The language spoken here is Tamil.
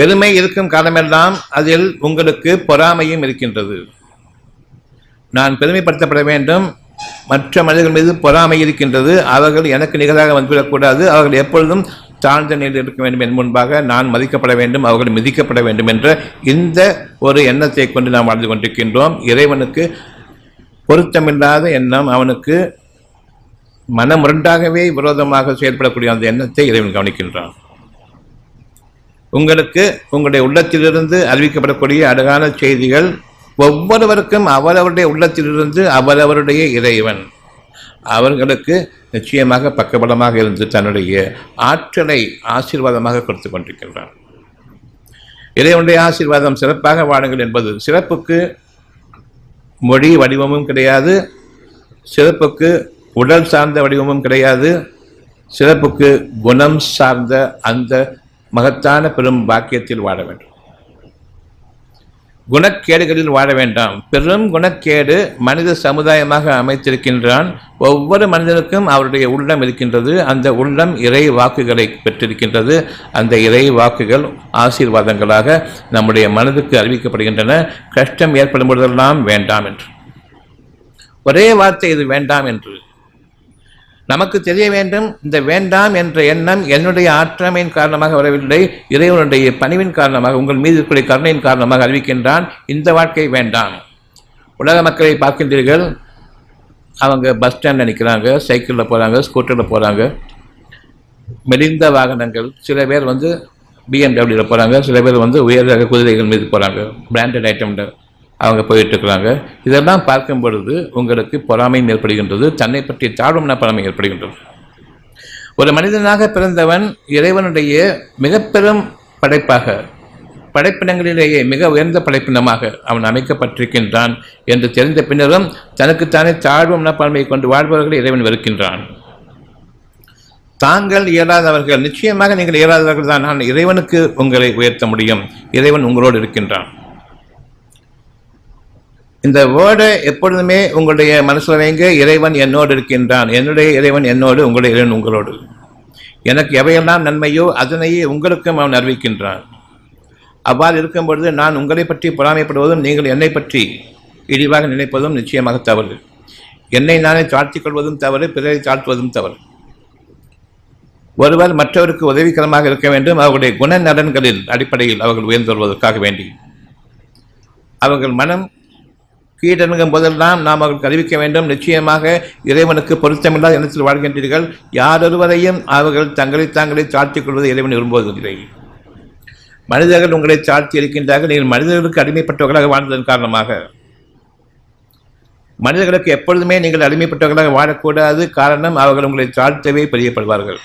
பெருமை இருக்கும் காலமெல்லாம் அதில் உங்களுக்கு பொறாமையும் இருக்கின்றது. நான் பெருமைப்படுத்தப்பட வேண்டும். மற்ற மனிதர்கள் மீது பொறாமை இருக்கின்றது. அவர்கள் எனக்கு நிகராக வந்துவிடக்கூடாது. அவர்கள் எப்பொழுதும் தாழ்ந்த நிலையில் இருக்க வேண்டும் என் முன்பாக. நான் மதிக்கப்பட வேண்டும். அவர்கள் மிதிக்கப்பட வேண்டும் என்ற இந்த ஒரு எண்ணத்தை கொண்டு நாம் வாழ்ந்து கொண்டிருக்கின்றோம். இறைவனுக்கு பொருத்தமில்லாத எண்ணம் அவனுக்கு மனமுரண்டாகவே விரோதமாக செயல்படக்கூடிய அந்த எண்ணத்தை இறைவன் கவனிக்கின்றான். உங்களுக்கு உங்களுடைய உள்ளத்திலிருந்து அறிவிக்கப்படக்கூடிய அழகான செய்திகள் ஒவ்வொருவருக்கும் அவரவருடைய உள்ளத்திலிருந்து அவரவருடைய இறைவன். அவர்களுக்கு நிச்சயமாக பக்கபலமாக இருந்து தன்னுடைய ஆற்றலை ஆசீர்வாதமாக கொடுத்து கொண்டிருக்கின்றான் இறைவனுடைய ஆசீர்வாதம் சிறப்பாக வாடுங்கள் என்பது சிறப்புக்கு மொழி வடிவமும் கிடையாது சிறப்புக்கு உடல் சார்ந்த வடிவமும் கிடையாது சிறப்புக்கு குணம் சார்ந்த அந்த மகத்தான பெரும் பாக்கியத்தில் வாழ வேண்டும். குணக்கேடுகளில் வாழ வேண்டாம். பெரும் குணக்கேடு மனித சமுதாயமாக அமைத்திருக்கின்றான். ஒவ்வொரு மனிதனுக்கும் அவருடைய உள்ளம் இருக்கின்றது. அந்த உள்ளம் இறை வாக்குகளை பெற்றிருக்கின்றது. அந்த இறை வாக்குகள் ஆசீர்வாதங்களாக நம்முடைய மனதுக்கு அறிவிக்கப்படுகின்றன. கஷ்டம் ஏற்படும் பொழுதெல்லாம் வேண்டாம் என்று. ஒரே வார்த்தை இது வேண்டாம் என்று. நமக்கு தெரிய வேண்டும் இந்த வேண்டாம் என்ற எண்ணம் என்னுடைய ஆற்றமையின் காரணமாக வரவில்லை இறைவனுடைய பணிவின் காரணமாக உங்கள் மீது இருக்கக்கூடிய கருணையின் காரணமாக அறிவிக்கின்றான் இந்த வாழ்க்கை வேண்டாம். உலக மக்களை பார்க்கின்றீர்கள் அவங்க பஸ் ஸ்டாண்டில் நிற்கிறாங்க சைக்கிளில் போகிறாங்க ஸ்கூட்டரில் போகிறாங்க மெலிந்த வாகனங்கள் சில பேர் வந்து பிஎம்டபிள்யூவில் போகிறாங்க சில பேர் வந்து உயர் குதிரைகள் மீது போகிறாங்க பிராண்டட் ஐட்டம்ல அவங்க போயிட்டு இருக்கிறாங்க இதெல்லாம் பார்க்கும் பொழுது உங்களுக்கு பொறாமையும் ஏற்படுகின்றது. தன்னை பற்றி தாழ்வும்ன பொறாமை ஏற்படுகின்றது. ஒரு மனிதனாக பிறந்தவன் இறைவனுடைய மிக பெரும் படைப்பாக படைப்பினங்களிலேயே மிக உயர்ந்த படைப்பினமாக அவன் அமைக்கப்பட்டிருக்கின்றான் என்று தெரிந்த பின்னரும் தனக்குத்தானே தாழ்வும் மனப்பான்மையை கொண்டு வாழ்பவர்களை இறைவன் வெறுக்கின்றான். தாங்கள் இயலாதவர்கள் நிச்சயமாக நீங்கள் இயலாதவர்கள் தான் நான் இறைவனுக்கு உங்களை உயர்த்த முடியும். இறைவன் உங்களோடு இருக்கின்றான். இந்த வேர்டை எப்பொழுதுமே உங்களுடைய மனசில் வைங்க. இறைவன் என்னோடு இருக்கின்றான். என்னுடைய இறைவன் என்னோடு உங்களுடைய இறைவன் உங்களோடு. எனக்கு எவையெல்லாம் நன்மையோ அதனையே உங்களுக்கும் அவன் அறிவிக்கின்றான். அவ்வாறு இருக்கும் பொழுது நான் உங்களை பற்றி பொறாமைப்படுவதும் நீங்கள் என்னை பற்றி இழிவாக நினைப்பதும் நிச்சயமாக தவறு. என்னை நானே தாழ்த்திக் கொள்வதும் தவறு பிறரை தாழ்த்துவதும் தவறு. ஒருவர் மற்றவருக்கு உதவிகரமாக இருக்க வேண்டும். அவர்களுடைய குணநலன்களில் அடிப்படையில் அவர்கள் உயர்ந்து வருவதற்காக வேண்டி. அவர்கள் மனம் கீழடங்கும் போதெல்லாம் நாம் அவர்களுக்கு அறிவிக்க வேண்டும். நிச்சயமாக இறைவனுக்கு பொருத்தமில்லாத எண்ணத்தில் வாழ்கின்றீர்கள். யாரொருவரையும் அவர்கள் தங்களை தாங்களே தாழ்த்திக் கொள்வதை இறைவன் விரும்புவதில்லை. மனிதர்கள் உங்களை தாழ்த்தி இருக்கின்றார்கள். நீங்கள் மனிதர்களுக்கு அடிமைப்பட்டவர்களாக வாழ்ந்ததன் காரணமாக. மனிதர்களுக்கு எப்பொழுதுமே நீங்கள் அடிமைப்பட்டவர்களாக வாழக்கூடாது. காரணம் அவர்கள் உங்களை தாழ்த்தவே பிரியப்படுவார்கள்.